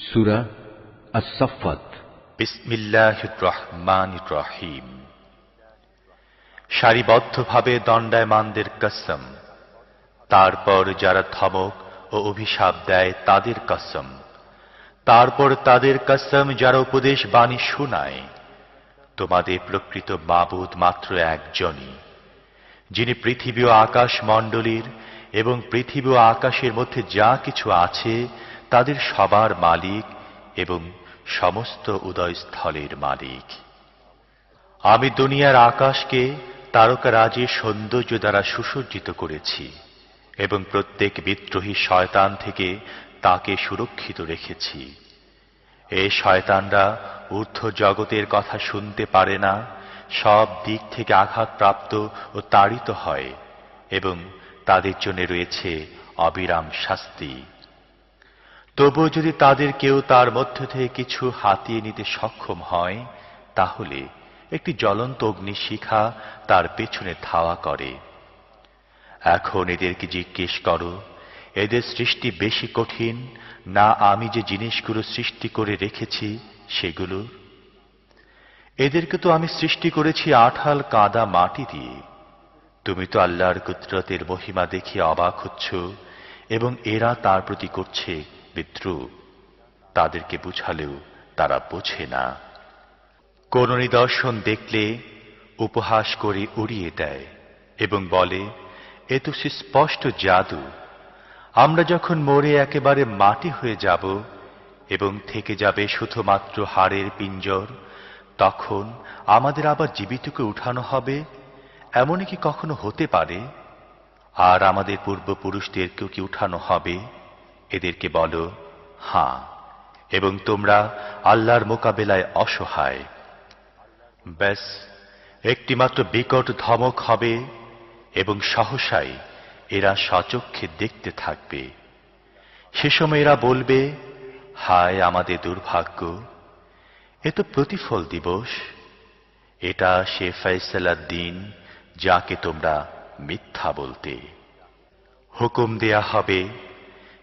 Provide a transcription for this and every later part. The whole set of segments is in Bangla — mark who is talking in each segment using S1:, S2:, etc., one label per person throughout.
S1: সুরা আসফাত
S2: বিসমিল্লাহ সারিবদ্ধভাবে দণ্ডায়মানদের কসম। তারপর যারা ধমক ও অভিশাপ দেয় তাদের কসম। তারপর তাদের কসম যারা উপদেশ বাণী শোনায়। তোমাদের প্রকৃত মাবুদ মাত্র একজনই, যিনি পৃথিবী ও আকাশ মণ্ডলীর এবং পৃথিবী ও আকাশের মধ্যে যা কিছু আছে তাদের সবার মালিক এবং সমস্ত উদয়স্থলের মালিক। আমি দুনিয়ার আকাশকে তারকারাজের সৌন্দর্য দ্বারা সুসজ্জিত করেছি এবং প্রত্যেক বিদ্রোহী শয়তান থেকে তাকে সুরক্ষিত রেখেছি। এ শয়তানরা ঊর্ধ্ব জগতের কথা শুনতে পারে না, সব দিক থেকে আঘাতপ্রাপ্ত ও তাড়িত হয় এবং তাদের জন্য রয়েছে অবিরাম শাস্তি। তবুও যদি তাদের কেউ তার মধ্য থেকে কিছু হাতিয়ে নিতে সক্ষম হয়, তাহলে একটি জ্বলন্ত অগ্নিশিখা তার পেছনে ধাওয়া করে। এখন এদেরকে জিজ্ঞেস করো, এদের সৃষ্টি বেশি কঠিন না আমি যে জিনিসগুলো সৃষ্টি করে রেখেছি সেগুলো? এদেরকে তো আমি সৃষ্টি করেছি আঠাল কাদা মাটি দিয়ে। তুমি তো আল্লাহর কুদরতের মহিমা দেখে অবাক হচ্ছ এবং এরা তার প্রতি করছে বিদ্রুপ তাদেরকে বুঝালেও তারা বোঝে না। কোন নিদর্শন দেখলে উপহাস করে উড়িয়ে দেয় এবং বলে, এ তো সে স্পষ্ট জাদু। আমরা যখন মরে একেবারে মাটি হয়ে যাব এবং থেকে যাবে শুধুমাত্র হাড়ের পিঞ্জর, তখন আমাদের আবার জীবিতকে উঠানো হবে? এমনই কি কখনো হতে পারে? আর আমাদের পূর্বপুরুষদেরকেও কি উঠানো হবে? এদেরকে বলো, হাঁ, এবং তোমরা আল্লাহর মোকাবেলায় অসহায়। ব্যাস, একটিমাত্র বিকট ধমক হবে এবং সহসাই এরা সচক্ষে দেখতে থাকবে। সে সময় এরা বলবে, হায় আমাদের দুর্ভাগ্য, এ তো প্রতিফল দিবস। এটা সে ফয়সালার দিন যাকে তোমরা মিথ্যা বলতে। হুকুম দেয়া হবে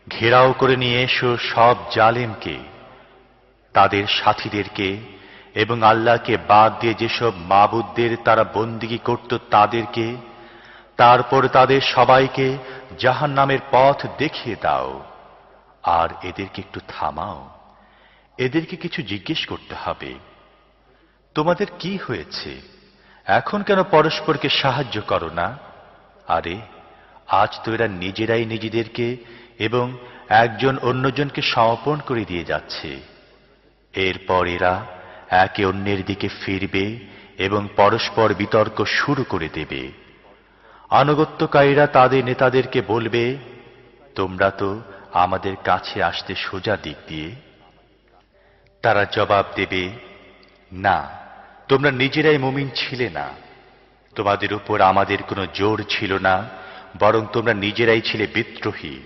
S2: ঘেরাও করে নিয়ে এসো সব জালেমকে, তাদের সাথীদেরকে এবং আল্লাহকে বাদ দিয়ে যেসব মাবুদদের তারা বন্দিগি করত তাদেরকে, তারপর তাদের সবাইকে জাহান নামের পথ দেখিয়ে দাও। আর এদেরকে একটু থামাও। এদেরকে কিছু জিজ্ঞেস করতে হবে। তোমাদের কি হয়েছে? এখন কেন পরস্পরকে সাহায্য করো না? আরে, আজ তো এরা নিজেরাই নিজেদেরকে এবং একজন অন্যজনকে সমর্পণ করে দিয়ে যাচ্ছে। এরপর এরা একে অন্যের দিকে ফিরবে এবং পরস্পর বিতর্ক শুরু করে দেবে। আনুগত্যকারীরা তাদের নেতাদেরকে বলবে, তোমরা তো আমাদের কাছে আসতে সোজা দিক দিয়ে। তারা জবাব দেবে, না, তোমরা নিজেরাই মুমিন ছিলে না। তোমাদের উপর আমাদের কোনো জোর ছিল না, বরং তোমরা নিজেরাই ছিলে বিদ্রোহী।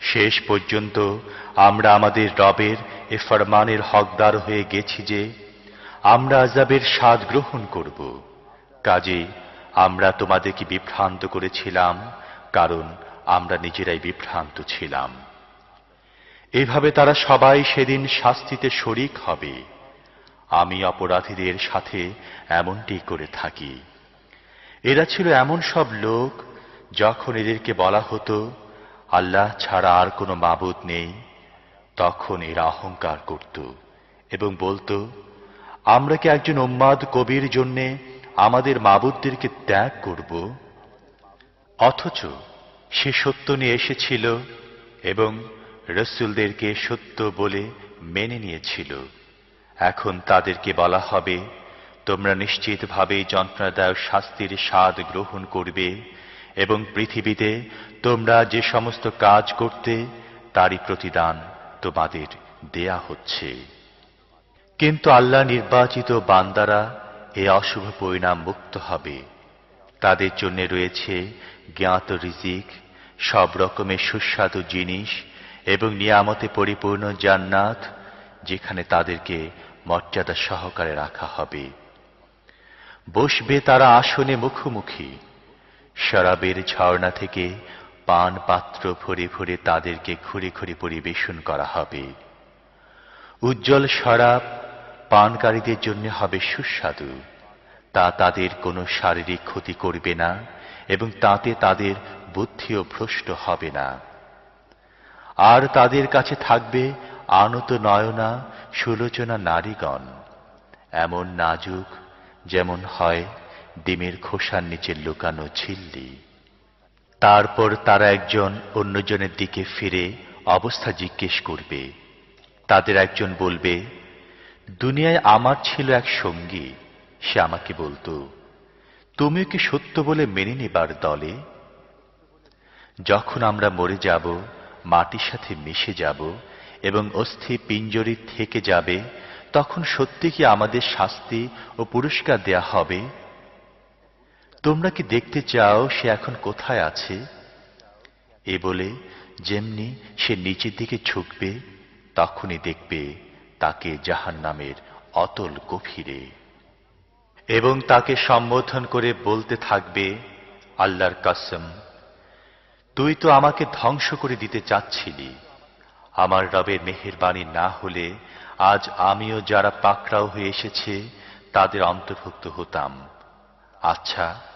S2: শেষ পর্যন্ত আমরা আমাদের রবের এ ফরমানের হকদার হয়ে গেছি যে আমরা আজাবের স্বাদ গ্রহণ করব। কাজে আমরা তোমাদেরকে বিভ্রান্ত করেছিলাম, কারণ আমরা নিজেরাই বিভ্রান্ত ছিলাম। এভাবে তারা সবাই সেদিন শাস্তিতে শরিক হবে। আমি অপরাধীদের সাথে এমনটি করে থাকি। এরা ছিল এমন সব লোক, যখন এদেরকে বলা হতো আল্লাহ ছাড়া আর কোনো মাবুদ নেই। তখন এরা অহংকার করত এবং বলতো, আমরা কি একজন উম্মাদ কবির জন্যে আমাদের মাবুদদেরকে ত্যাগ করব? অথচ সে সত্য নিয়ে এসেছিল এবং রসুলদেরকে সত্য বলে মেনে নিয়েছিল। এখন তাদেরকে বলা হবে, তোমরা নিশ্চিতভাবে যন্ত্রণাদায়ক শাস্তির স্বাদ গ্রহণ করবে এবং পৃথিবীতে তোমরা যে সমস্ত কাজ করতে, তারই প্রতিদান তোমাদের দেয়া হচ্ছে। কিন্তু আল্লাহ নির্বাচিত বান্দারা এ অশুভ পরিণাম মুক্ত হবে। তাদের জন্য রয়েছে জ্ঞাত রিজিক, সব রকমের সুস্বাদু জিনিস এবং নিয়ামতে পরিপূর্ণ জান্নাত, যেখানে তাদেরকে মর্যাদা সহকারে রাখা হবে। বসবে তারা আসনে মুখোমুখি। শরাবের ঝর্ণা থেকে পান পাত্র ভরে ভরে তাদেরকে ঘুরে ঘুরে পরিবেশন করা হবে। উজ্জ্বল শরাব পানকারীদের জন্য হবে সুস্বাদু। তা তাদের কোনো শারীরিক ক্ষতি করবে না এবং তাতে তাদের বুদ্ধিও ভ্রষ্ট হবে না। আর তাদের কাছে থাকবে আনত নয়না সুলোচনা নারীগণ। এমন নাজুক যেমন হয় ডিমের খোসার নিচে লুকানো ঝিল্লি। তারপর তারা একজন অন্যজনের দিকে ফিরে অবস্থা জিজ্ঞেস করবে। তাদের একজন বলবে, দুনিয়ায় আমার ছিল এক সঙ্গী। সে আমাকে বলতো, তুমিও কি সত্য বলে মেনে নেবার দলে? যখন আমরা মরে যাব, মাটির সাথে মিশে যাব এবং অস্থি পিঞ্জরি থেকে যাবে, তখন সত্যি কি আমাদের শাস্তি ও পুরস্কার দেয়া হবে? তোমরা কি দেখতে চাও সে এখন কোথায় আছে? এ বলে যেমনি সে নিচের দিকে ঝুঁকবে, তখনই দেখবে তাকে জাহান নামের অতল গভীরে। এবং তাকে সম্বোধন করে বলতে থাকবে, আল্লাহর কাসম, তুই তো আমাকে ধ্বংস করে দিতে চাচ্ছিলি। আমার রবের মেহেরবাণী না হলে আজ আমিও যারা পাকড়াও হয়ে এসেছে, তাদের অন্তর্ভুক্ত হতাম। আচ্ছা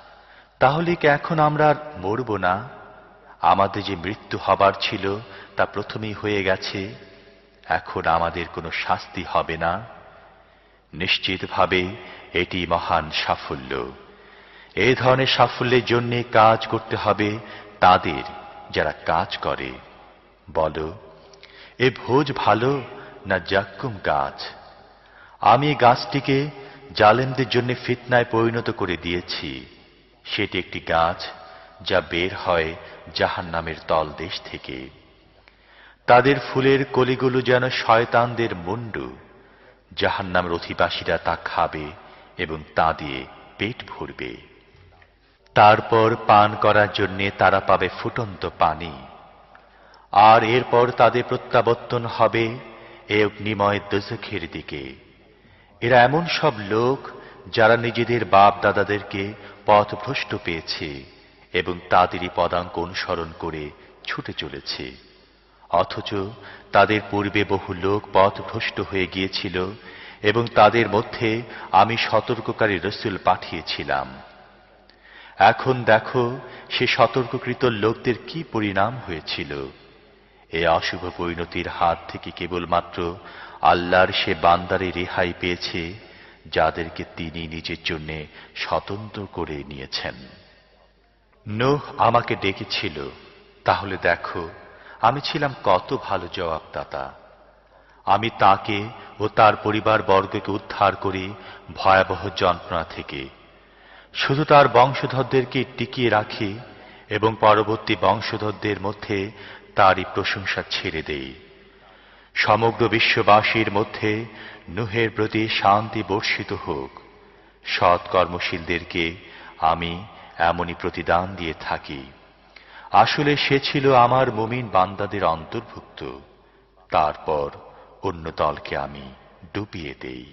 S2: তাহলে কি এখন আমরা আর মরব না? আমাদের যে মৃত্যু হবার ছিল, তা প্রথমেই হয়ে গেছে। এখন আমাদের কোনো শাস্তি হবে না। নিশ্চিতভাবে এটি মহান সাফল্য। এই ধরনের সাফল্যের জন্য কাজ করতে হবে তাদের যারা কাজ করে। বলো, এ ভোজ ভালো না জাক্কুম গাছ? আমি গাছটিকে জালেমদের জন্য ফিতনায় পরিণত করে দিয়েছি। সেটি একটি গাছ যা বের হয় জাহান নামের তলদেশ থেকে। তাদের ফুলের কলিগুলো যেন শয়তানদের মুন্ডু জাহান নামের অধিবাসীরা তা খাবে এবং তা দিয়ে পেট ভরবে। তারপর পান করার জন্যে তারা পাবে ফুটন্ত পানি। আর এরপর তাদের প্রত্যাবর্তন হবে এ অগ্নিময় দোজখের দিকে। এরা এমন সব লোক যারা নিজেদের বাপ দাদাদেরকে পথভ্রষ্ট পেয়েছে এবং তাদেরই পদাঙ্ক অনুসরণ করে ছুটে চলেছে। অথচ তাদের পূর্বে বহু লোক পথভ্রষ্ট হয়ে গিয়েছিল এবং তাদের মধ্যে আমি সতর্ককারী রসুল পাঠিয়েছিলাম। এখন দেখো, সে সতর্ককৃত লোকদের কি পরিণাম হয়েছিল। এ অশুভ পরিণতির হাত থেকে কেবলমাত্র আল্লাহর সে বান্দারে রেহাই পেয়েছে যাদেরকে তিনি নিজের জন্য স্বতন্ত্র করে নিয়েছেন। নোহ আমাকে ডেকেছিল, তাহলে দেখো, আমি ছিলাম কত ভালো জবাবদাতা। আমি তাকে ও তার পরিবার বর্গকে উদ্ধার করি ভয়াবহ যন্ত্রণা থেকে। শুধু তার বংশধরদেরকে টিকিয়ে রাখি এবং পরবর্তী বংশধরদের মধ্যে তারই প্রশংসা ছেড়ে দেই। সমগ্র বিশ্ববাসীর মধ্যে নুহের প্রতি শান্তি বর্ষিত হোক। সৎ কর্মশীলদেরকে আমি এমনই প্রতিদান দিয়ে থাকি। আসলে সে ছিল আমার মুমিন বান্দাদের অন্তর্ভুক্ত। তারপর অন্য দলকে আমি ডুবিয়ে দেই।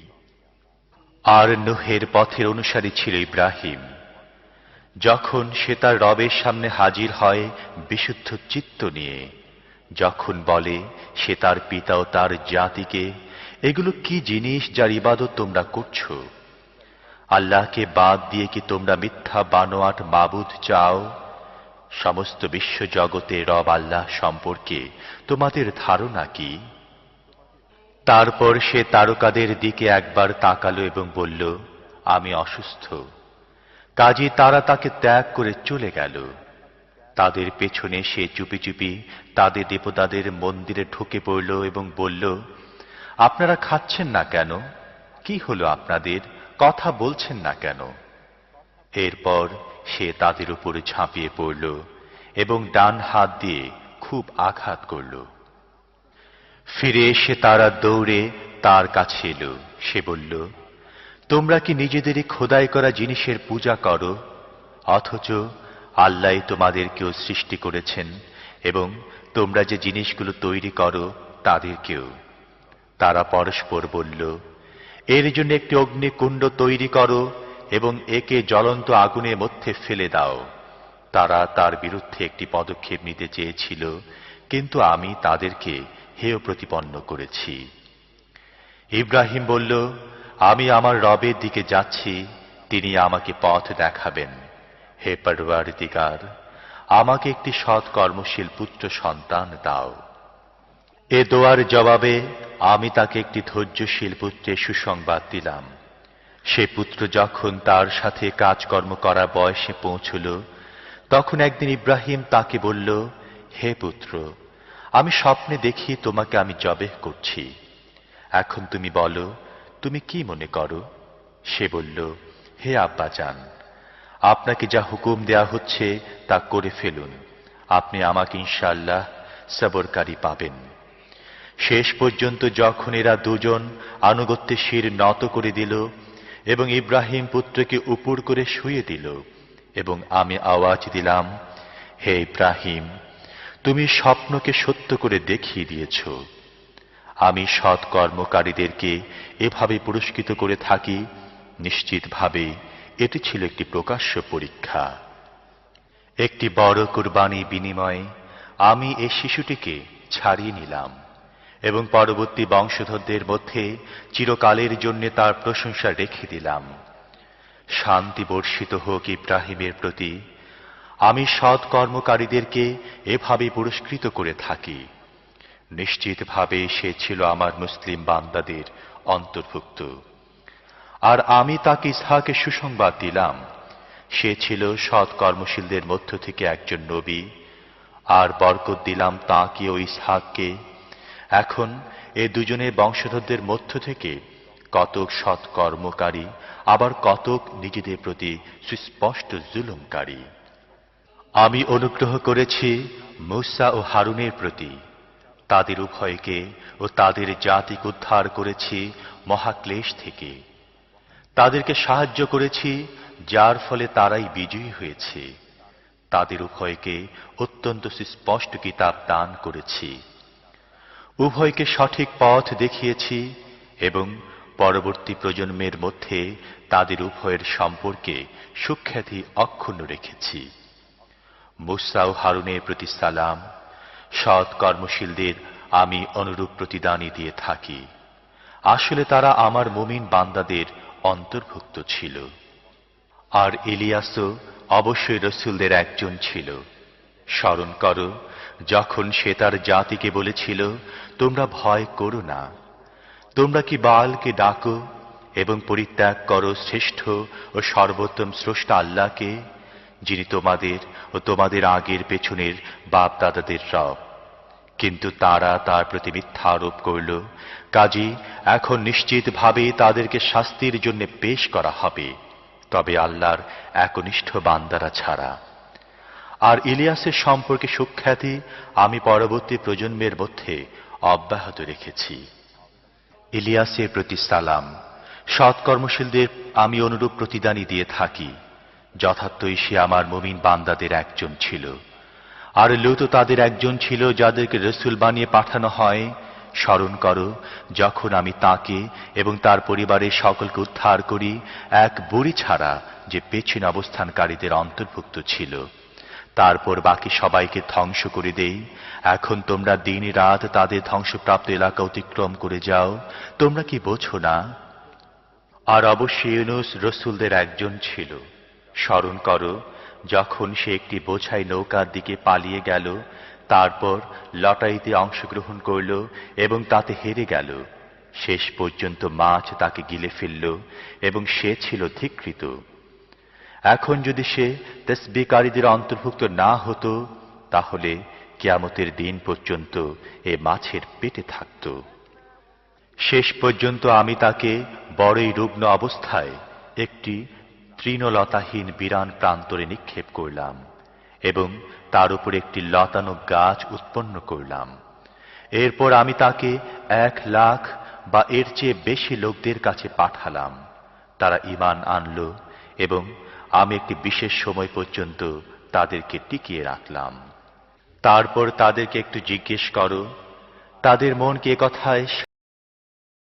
S2: আর নুহের পথের অনুসারী ছিল ইব্রাহিম। যখন সে তার রবের সামনে হাজির হয়, বিশুদ্ধ চিত্ত নিয়ে যখন বলে, সে তার পিতা ও তার জাতিকে, এগুলো কি জিনিস যার ইবাদত তোমরা করছ? আল্লাহকে বাদ দিয়ে কি তোমরা মিথ্যা বানোয়াট মাবুদ চাও? সমস্ত বিশ্ব জগতে রব আল্লাহ সম্পর্কে তোমাদের ধারণা কি? তারপর সে তারকাদের দিকে একবার তাকালো এবং বলল, আমি অসুস্থ। কাজী তারা তাকে ত্যাগ করে চলে গেল। তাদের পেছনে সে চুপি চুপি তাদের দেবতাদের মন্দিরে ঢুকে পড়ল এবং বলল, আপনারা খাচ্ছেন না কেন? কি হলো আপনাদের? কথা বলছেন না কেন? এরপর সে তাদের উপরে ঝাঁপিয়ে পড়ল এবং ডান হাত দিয়ে খুব আঘাত করল। ফিরে এসে তারা দৌড়ে তার কাছে এলো। সে বলল, তোমরা কি নিজেদেরই খোদাই করা জিনিসের পূজা করো? অথচ আল্লাহ তোমাদেরকেও সৃষ্টি করেছেন এবং তোমরা যে জিনিসগুলো তৈরি করো তাদেরকেও তারা পরস্পর বলল, এর জন্য একটি অগ্নিকুণ্ড তৈরি করো এবং একে জ্বলন্ত আগুনের মধ্যে ফেলে দাও। তারা তার বিরুদ্ধে একটি পদক্ষেপ নিতে চেয়েছিল, কিন্তু আমি তাদেরকে হেয় প্রতিপন্ন করেছি। ইব্রাহিম বলল, আমি আমার রবের দিকে যাচ্ছি, তিনি আমাকে পথ দেখাবেন। হে পরওয়ার আমাকে একটি সৎ কর্মশীল পুত্র সন্তান দাও। এ দোয়ার জবাবে আমি তাকে একটি ধৈর্যশীল পুত্রের সুসংবাদ দিলাম। সে পুত্র যখন তার সাথে কাজকর্ম করা বয়সে পৌঁছল, তখন একদিন ইব্রাহিম তাকে বলল, হে পুত্র, আমি স্বপ্নে দেখি তোমাকে আমি জবেহ করছি। এখন তুমি বলো, তুমি কি মনে করো? সে বলল, হে আব্বাজান আপনাকে যা হুকুম দেয়া হচ্ছে তা করে ফেলুন। আপনি আমাকে ইনশাআল্লাহ সবরকারী পাবেন। শেষ পর্যন্ত যখন এরা দুজন আনুগত্যে শির নত করে দিল এবং ইব্রাহিম পুত্রকে উপর করে শুয়ে দিল এবং আমি আওয়াজ দিলাম, হে ইব্রাহিম, তুমি স্বপ্নকে সত্য করে দেখিয়ে দিয়েছ। আমি সৎ কর্মকারীদেরকে এভাবে পুরস্কৃত করে থাকি নিশ্চিতভাবে এটি ছিল একটি প্রকাশ্য পরীক্ষা। একটি বড় কুরবানি বিনিময়ে আমি এই শিশুটিকে ছাড়িয়ে নিলাম এবং পরবর্তী বংশধরদের মধ্যে চিরকালের জন্য তার প্রশংসা রেখে দিলাম। শান্তি বর্ষিত হোক ইব্রাহিমের প্রতি। আমি সৎ কর্মকারীদেরকে এভাবে পুরস্কৃত করে থাকি। নিশ্চিতভাবে সে ছিল আমার মুসলিম বান্দাদের অন্তর্ভুক্ত। আর আমি তাকে ইসহাকে সুসংবাদ দিলাম। সে ছিল সৎ কর্মশীলদের মধ্য থেকে একজন নবী, আর বরকত দিলাম তাঁকে ও ইসহাককে। এখন এ দুজনের বংশধরদের মধ্য থেকে কতক সৎ কর্মকারী আবার কতক নিজেদের প্রতি সুস্পষ্ট জুলুমকারী। আমি অনুগ্রহ করেছি মুসা ও হারুনের প্রতি। তাদের উভয়কে ও তাদের জাতিকে উদ্ধার করেছি মহাক্লেশ থেকে। তাদেরকে সাহায্য করেছি, যার ফলে তারাই বিজয়ী হয়েছে। তাদের উভয়কে অত্যন্ত সুস্পষ্ট কিতাব দান করেছি। উভয়কে সঠিক পথ দেখিয়েছি এবং পরবর্তী প্রজন্মের মধ্যে তাদের উভয়ের সম্পর্কে সুখ্যাতি অক্ষুণ্ণ রেখেছি। মুসা হারুনের প্রতি সালাম, সৎ কর্মশীলদের আমি অনুরূপ প্রতিদানই দিয়ে থাকি। আসলে তারা আমার মুমিন বান্দাদের অন্তর্ভুক্ত ছিল। আর ইলিয়াসও অবশ্যই রসুলদের একজন ছিল। স্মরণ করো, যখন সে তার জাতিকে বলেছিল, তোমরা ভয় করো না। তোমরা কি বালকে ডাকো এবং পরিত্যাগ করো শ্রেষ্ঠ ও সর্বোত্তম স্রষ্টা আল্লাহকে, যিনি তোমাদের ও তোমাদের আগের পেছনের বাপ দাদাদের রব? কিন্তু তারা তার প্রতি মিথ্যা আরোপ করল। কাজী, এখন নিশ্চিতভাবে তাদেরকে শাস্তির জন্য পেশ করা হবে। তবে আল্লাহর একনিষ্ঠ বান্দারা ছাড়া। আর ইলিয়াসের সম্পর্কে সুখ্যাতি আমি পরবর্তী প্রজন্মের মধ্যে অব্যাহত রেখেছি। ইলিয়াসের প্রতি সালাম। সৎকর্মশীলদের আমি অনুরূপ প্রতিদানই দিয়ে থাকি। যথার্থই সে আমার মুমিন বান্দাদের একজন ছিল। আর লুত তাদের একজন ছিল যাদেরকে রসুল বানিয়ে পাঠানো হয়, স্মরণ করো, যখন আমি তাকে এবং তার পরিবারের সকলকে উদ্ধার করি, এক বুড়ি ছাড়া যে পেছন অবস্থানকারীদের অন্তর্ভুক্ত ছিল। তারপর বাকি সবাইকে ধ্বংস করে দেই। এখন তোমরা দিন রাত তাদের ধ্বংসপ্রাপ্ত এলাকা অতিক্রম করে যাও। তোমরা কি বোঝো না? আর অবশ্যই ইউনুস রসুলদের একজন ছিল। স্মরণ করো যখন সে একটি বোঝাই নৌকার দিকে পালিয়ে গেল, তারপর লটাইতে অংশগ্রহণ করল এবং তাতে হেরে গেল। শেষ পর্যন্ত মাছ তাকে গিলে ফেলল এবং সে ছিল ধিকৃত। এখন যদি সে তসবিকারীদের অন্তর্ভুক্ত না হতো, তাহলে কিয়ামতের দিন পর্যন্ত এ মাছের পেটে থাকত। শেষ পর্যন্ত আমি তাকে বড়ই রুগ্ন অবস্থায় একটি তৃণলতাহীন বিরান প্রান্তরে নিক্ষেপ করলাম এবং তার উপর একটি লতানো গাছ উৎপন্ন করলাম। এরপর আমি তাকে এক লাখ বা এর চেয়ে বেশি লোকদের কাছে পাঠালাম। তারা ইমান আনল এবং আমি একটি বিশেষ সময় পর্যন্ত তাদেরকে টিকিয়ে রাখলাম। তারপর তাদেরকে একটু জিজ্ঞেস করো, তাদের মন কে কথায়